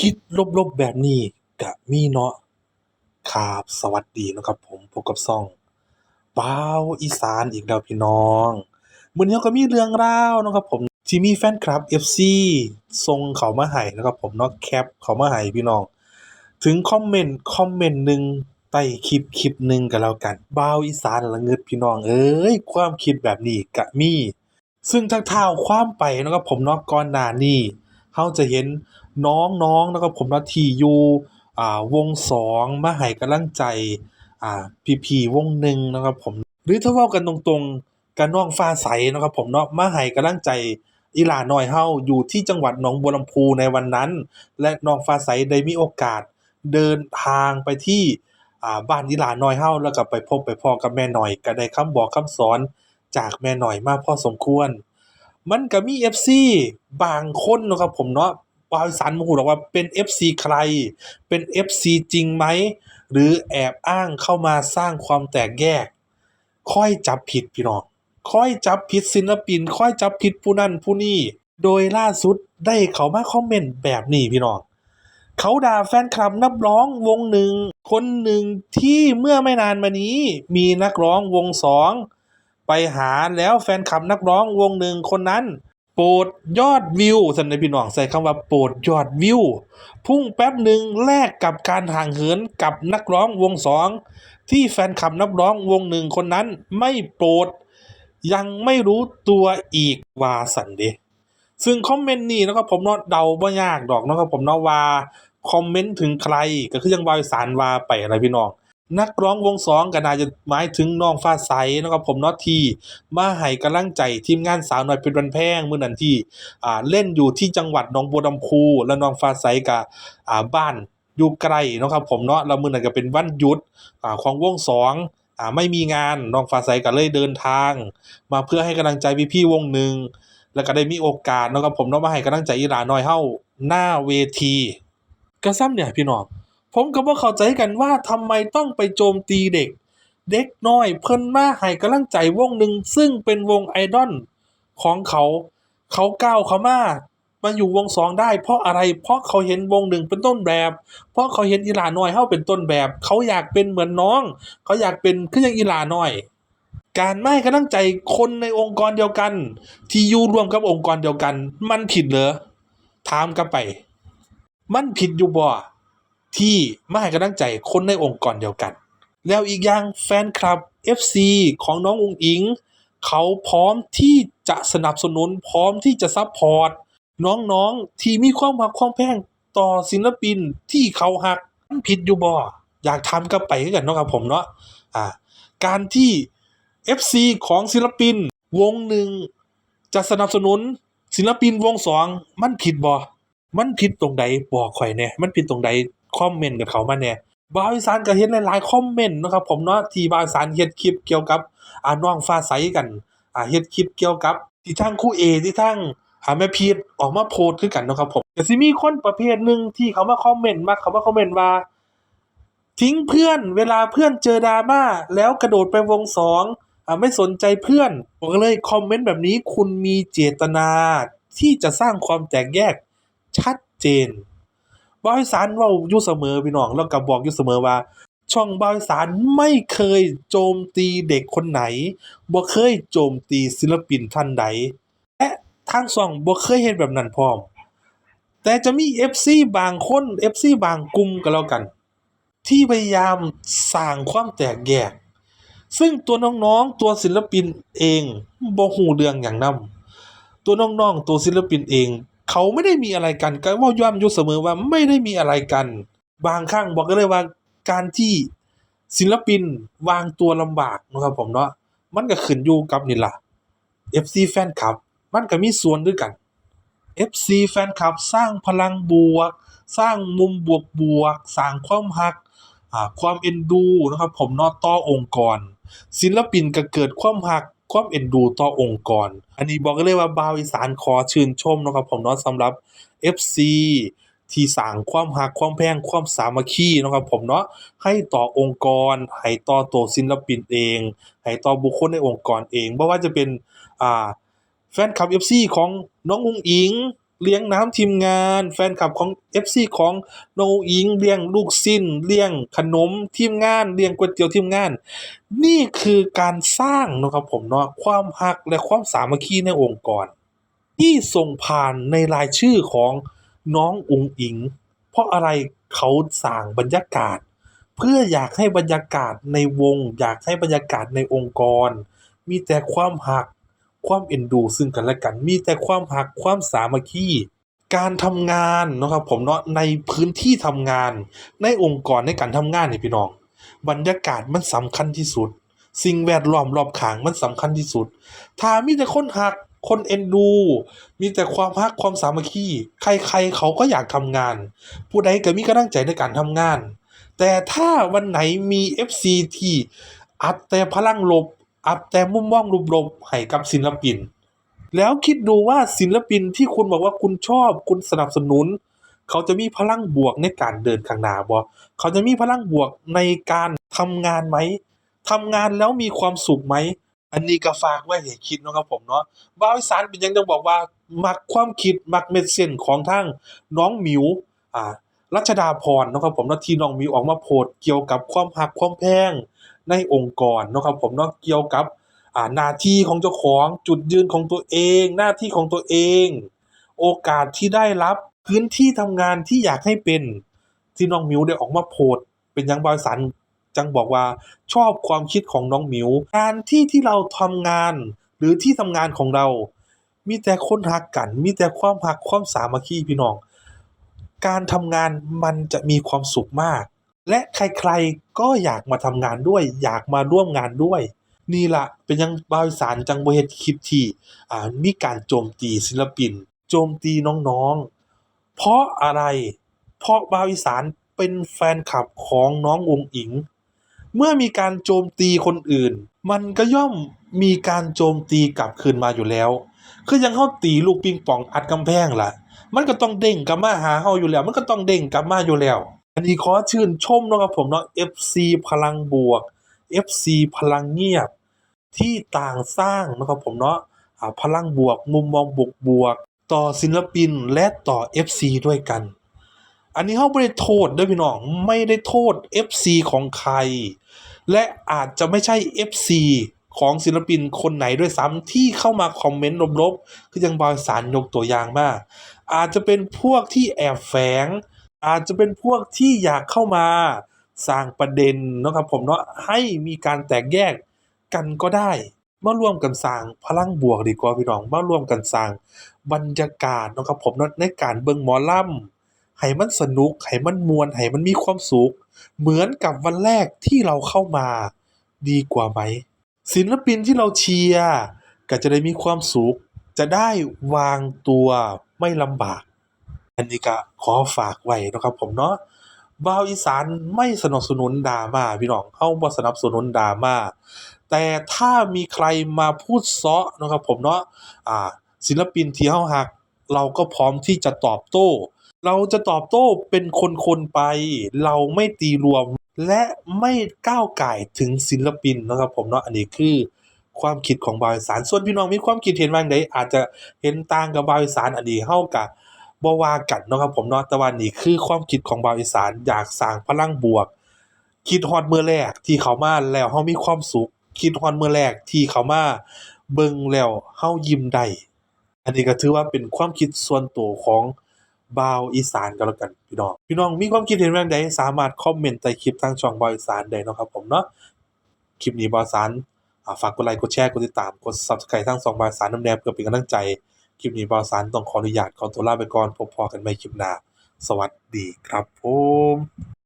คิดลบ ๆ แบบนี้ก็มีเนาะ ครับ สวัสดีเนาะครับผม พบกับช่องบ่าวอีสานอีกแล้วพี่น้อง มื้อนี้เราก็มีเรื่องราวเนาะครับผม ที่มีแฟนคลับ FC ส่งเข้ามาให้นะครับผมเนาะ แคปเข้ามาให้พี่น้อง ถึงคอมเมนต์ คอมเมนต์หนึ่งใต้คลิป คลิปหนึ่งก็แล้วกัน บ่าวอีสานละงึดพี่น้อง เอ้ย ความคิดแบบนี้ก็มี ซึ่งถ้าเท้าวความไปเนาะครับผมเนาะ ก่อนหน้านี้เราจะเห็น น้องๆเนะครับผมนาะที่อยู่อ่าวง2มาให้กำลังใจอ่าพี่ๆวงหนึ่งนะครับผมหรือถ้าว้ากันตรงๆก็น้องฟ้าใสนะครับผมเนาะมาให้กำลังใจอีหลาน้อยเราอยู่ที่จังหวัดหนองบัวลำพูในวันนั้น และน้องฟ้าใสได้มีโอกาสเดินทางไปที่อ่าบ้านอีหลาน้อยเราแล้วก็ไปพบไปพ้อกับแม่หน้อยก็ได้คำบอกคำสอนจากแม่หน้อยมากพอสมควร มันก็มี FC บางคนนะครับผมเนาะ บาวอีสานบ่ฮู้ดอกว่าเป็น FC ใคร เป็น FC จริงไหม หรือแอบอ้างเข้ามาสร้างความแตกแยก ค่อยจับผิดพี่น้อง ค่อยจับผิดศิลปิน ค่อยจับผิดผู้นั้นผู้นี้โดยล่าสุดได้เขามาคอมเมนต์แบบนี้พี่น้อง เขาด่าแฟนคลับนักร้องวงหนึ่ง คนหนึ่งที่เมื่อไม่นานมานี้ มีนักร้องวง2ไปหาแล้วแฟนคลับนักร้องวงหนึ่งคนนั้น ปรดยอดวิวซั่นเด้อพี่น้องใช้คำว่าโปรดยอดวิว พุ่งแป๊บหนึ่งแลกกับการห่างเหินกับนักร้องวง2ที่แฟนคลับนักร้องวงหนึ่งคนนั้นไม่โปรด ยังไม่รู้ตัวอีกว่าซั่นเดซึ่งคอมเมนต์นี้นะครับผมเนาะเดาบ่ยากดอกนะครับผมเนาะว่าคอมเมนต์ถึงใครก็คือจั่งบ่าวอีสานว่าไปนั่นล่ะพี่น้อง นักร้องวง2ก็น่าจะหมายถึงน้องฟ้าใสนะครับผมเนาะที่มาให้กำลังใจทีมงานสาวน้อยเพชรบ้านแพงเมื้อนั้นที่อ่าเล่นอยู่ที่จังหวัดหนองบัวลำพูแล้วน้องฟ้าใสก็อ่าบ้านอยู่ไกลนะครับผมเนาะแล้วมื้อนั้นก็เป็นวันหยุดอ่าของวง2อ่าไม่มีงานน้องฟ้าใสก็เลยเดินทาง มาเพื่อให้กำลังใจพี่ๆวงหนึ่งแล้วก็ได้มีโอกาสนะครับผมเนาะมาให้กำลังใจอีหลาน้อยเราหน้าเวทีก็ส่ำเนี่ยพี่น้อง ผมก็บ่เข้าใจกันว่าทำไมต้องไปโจมตีเด็ก เด็กน้อยเพิ่นมาให้กำลังใจวงหนึ่งซึ่งเป็นวงไอดอลของเขา เขาก้าวเขามามาอยู่วง2ได้ เพราะอะไรเพราะเขาเห็นวง1เป็นต้นแบบ เพราะเขาเห็นอีหลาน้อยเราเป็นต้นแบบ เขาอยากเป็นเหมือนน้อง เขาอยากเป็นคือจั่งอีหลาน้อย การไมาให้กำลังใจคนในองค์กรเดียวกัน ที่อยู่รวมกับองค์กรเดียวกัน มันผิดเหรอถามกลับไป มันผิดอยู่บ่ ที่มาให้กำลังใจคนในองค์กรเดียวกัน แล้วอีกอย่างแฟนคลับ FC ของน้องอุ๋งอิง เขาพร้อมที่จะสนับสนุนพร้อมที่จะซัปพอร์ตน้องๆที่มีความรักความแพงต่อศิลปินที่เขารักมันผิดอยู่บ่อยากถามกลับไปกันเนาะครับผมเนาะอ่าการที่ FC ของศิลปินวงหนึ่งจะสนับสนุนศิลปินวง2มันผิดบ่มันผิดตรงใดบอกข้อยแหน่มันผิดตรงใด คอมเมนต์กันเขามาแหน่บ่าวอีสานก็เห็นหลายๆคอมเมนต์นะครับผมเนาะที่บาวอีสานเฮ็ดคลิปเกี่ยวกับอ่าน้องฟ้าใสกันอ่าเฮ็ดคลิปเกี่ยวกับที่ทางครูเอที่ทางอ่าแม่พีชออกมาโพสต์คือกันนะครับผมก็สิมีคนประเภทหนึ่งที่เขามาคอมเมนต์มักเขามาคอมเมนต์ว่า ทิ้งเพื่อนเวลาเพื่อนเจอ drama แล้วกระโดดไปวง2อ่าไม่สนใจเพื่อนผมก็เลยคอมเมนต์แบบนี้คุณมีเจตนาที่จะสร้างความแตกแยกชัดเจน บ่าวอีสานเว้าอยู่เสมอพี่น้องแล้วก็บอกอยู่เสมอว่า ช่องบ่าวอีสานไม่เคยโจมตีเด็กคนไหนบ่เคยโจมตีศิลปินท่านใดและทางช่องบ่เคยเฮ็ดแบบนั้นพร้อม แต่จะมี FC บางคน FC บางกลุ่มก็แล้วกัน ที่พยายามสร้างความแตกแยกซึ่งตัวน้องๆ ตัวศิลปินเองบ่รู้เรื่องหยังนำตัวน้องๆ ตัวศิลปินเอง เขาไม่ได้มีอะไรกันก็ว้าย้ำยู่เสมอว่าไม่ได้มีอะไรกัน บางครั้งบอกได้เลยว่าการที่ศิลปินวางตัวลำบากนะครับผมเนาะมันก็ขึ้นอยู่กับนี่ล่ะ FC แฟนคลับ มันก็มีส่วนคือกัน FC แฟนคลับสร้างพลังบวก สร้างมุมบวกๆสร้างความรักความเอ็นดูนะครับผมเนาะต่อองค์กร ศิลปินก็เกิดความรัก ความเอ็นดูต่อองค์กร อันนี้บอกเลยว่าบาวอีสานขอชื่นชมนะครับผมเนาะสำหรับ FC ที่สร้างความหักความแพงความสามัคคีนะครับผมเนาะให้ต่อองค์กร ให้ต่อตัวศิลปินเอง ให้ต่อบุคคลในองค์กรเองไม่ว่าจะเป็นอ่าแฟนคลับ FC ของน้องอุ้งอิง เลี้ยงน้ำทีมงาน แฟนคลับของ FC ของน้องอุ๋งอิงเลี้ยงลูกชิ้น เลี้ยงขนมทีมงาน เลี้ยงก๋วยเตี๋ยวทีมงาน นี่คือการสร้างนะครับผมเนาะความรักและความสามัคคีในองค์กร ที่ส่งผ่านในรายชื่อของน้องอุงอิง เพราะอะไรเขาสร้างบรรยากาศ เพื่ออยากให้บรรยากาศในวง อยากให้บรรยากาศในองค์กร มีแต่ความรัก ความเอ็นดูซึ่งกันและกัน มีแต่ความรักความสามัคคีการทำงานนะครับผมเนาะในพื้นที่ทำงาน ในองค์กรในการทำงานนี่พี่น้อง บรรยากาศมันสำคัญที่สุด สิ่งแวดล้อมรอบข้างมันสำคัญที่สุด ถ้ามีแต่คนหักคนเอ็นดู มีแต่ความรักความสามัคคีใครๆเขาก็อยากทำงาน ผู้ใดก็มีกำลังใจในการทำงาน แต่ถ้าวันไหนมี FC ที่อัดแต่พลังลบ อัดแต่มุมมองลบๆให้กับศิลปิน แล้วคิดดูว่าศิลปินที่คุณบอกว่าคุณชอบ คุณสนับสนุน เขาจะมีพลังบวกในการเดินข้างหน้าบ่เขาจะมีพลังบวกในการทำงานไหมทำงานแล้วมีความสุขไหม อันนี้ก็ฝากไว้ให้คิดนะครับผมเนาะบ่าวอีสานเป็นยังต้องบอกว่า มักความคิดมักเม็ดเส้นของทางน้องหมิวอ่ารัชดาพรนะครับผมนาะที่น้องมิวออกมาโพสต์เกี่ยวกับความรักความแพง ในองค์กรนะครับผมเนาะเกี่ยวกับหน้าที่ของเจ้าของจุดยืนของตัวเอง หน้าที่ของตัวเอง โอกาสที่ได้รับพื้นที่ทำงานที่อยากให้เป็นที่น้องมิวได้ออกมาโพสเป็นยังบริษัทจังบอกว่าชอบความคิดของน้องมิวการที่ที่เราทำงาน หรือที่ทำงานของเรา มีแต่คนรักกัน มีแต่ความรักความสามัคคีพี่น้อง การทำงานมันจะมีความสุขมาก และใครๆก็อยากมาทำงานด้วย อยากมาร่วมงานด้วย นี่ละเป็นยังบาวสานจังบ่เฮ็ดคลิปที่อ่ามีการโจมตีศิลปิน โจมตีน้องๆ เพราะอะไร เพราะบาวอีสานเป็นแฟนคลับของน้องอุ๋งอิง เมื่อมีการโจมตีคนอื่น มันก็ย่อมมีการโจมตีกลับคืนมาอยู่แล้ว คือยังเฮาตีลูกปิงปองอัดกำแพงล่ะ มันก็ต้องเด้งกลับมาหาเฮาอยู่แล้ว มันก็ต้องเด้งกลับมาอยู่แล้ว นนี้ขอชื่นชมนะครับผมเนาะ FC พลังบวก FC พลังเงียบ ที่ต่างสร้างนะครับผมเนาะอ่าพลังบวกมุมมองบวกบวก ต่อศิลปินและต่อ FC ด้วยกัน อันนี้เฮาบ่ได้โทษด้อพี่น้องไม่ได้โทษ FC ของใคร และอาจจะไม่ใช่ FC ของศิลปินคนไหนด้วยซ้ำที่เข้ามาคอมเมนต์ลบๆคือยังบอยสารยกตัวอย่างมาก อาจจะเป็นพวกที่แอบแฝง อาจจะเป็นพวกที่อยากเข้ามาสร้างประเด็นนะครับผมเนาะให้มีการแตกแยกกันก็ได้มาร่วมกันสร้างพลังบวกดีกว่าพี่น้องมาร่วมกันสร้างบรรยากาศนะครับผมเนาะในการเบิ่งหมอลำให้มันสนุกให้มันมวนให้มันมีความสุขเหมือนกับวันแรกที่เราเข้ามาดีกว่าไหม ศิลปินที่เราเชียร์ก็จะได้มีความสุขจะได้วางตัวไม่ลำบาก อันนี้ก็ขอฝากไว้นะครับผมเนาะบ่าวอีสานไม่สนับสนุนดราม่าพี่น้องเฮาบ่สนับสนุนดราม่าแต่ถ้ามีใครมาพูดซาะเนะครับผมเนาะอ่า ศิลปินที่เฮาฮัก เราก็พร้อมที่จะตอบโต้ เราจะตอบโต้เป็นคนๆไป เราไม่ตีรวมและไม่ก้าวไก่ถึงศิลปินนะครับผมเนาะอันนี้คือความคิดของบาวอีสานส่วนพี่น้องมีความคิดเห็นว่างใดอาจจะเห็นต่างกับบาวอีสานอันนี้เฮาก็บ่ ว่ากันเนาะครับผมเนาะแต่ว่านี่คือความคิดของบาวอีสานอยากสร้างพลังบวก คิดฮอดมื้อแรกที่เขามาแล้วเฮามีความสุข คิดฮอดมื้อแรกที่เขามาเบิ่งแล้วเฮายิ้มได้อันนี้ก็ถือว่าเป็นความคิดส่วนตัวของบ่าวอีสานก็แล้วกันพี่น้อง พี่น้องมีความคิดเห็นว่าจั่งใดสามารถคอมเมนต์ใต้คลิปทางช่องบ่าวอีสานได้เนาะครับผมเนาะคลิปนี้บ่าวอีสานฝากกดไลค์กดแชร์กดติดตามกด Subscribe ทางช่องบ่าวอีสานนำแน่เพื่อเป็นกำลังใจ คลิปนี้บาวอีสานต้องขออนุญาตขอตัวลาไปก่อนพบพอกันใหม่คลิปหน้า สวัสดีครับผม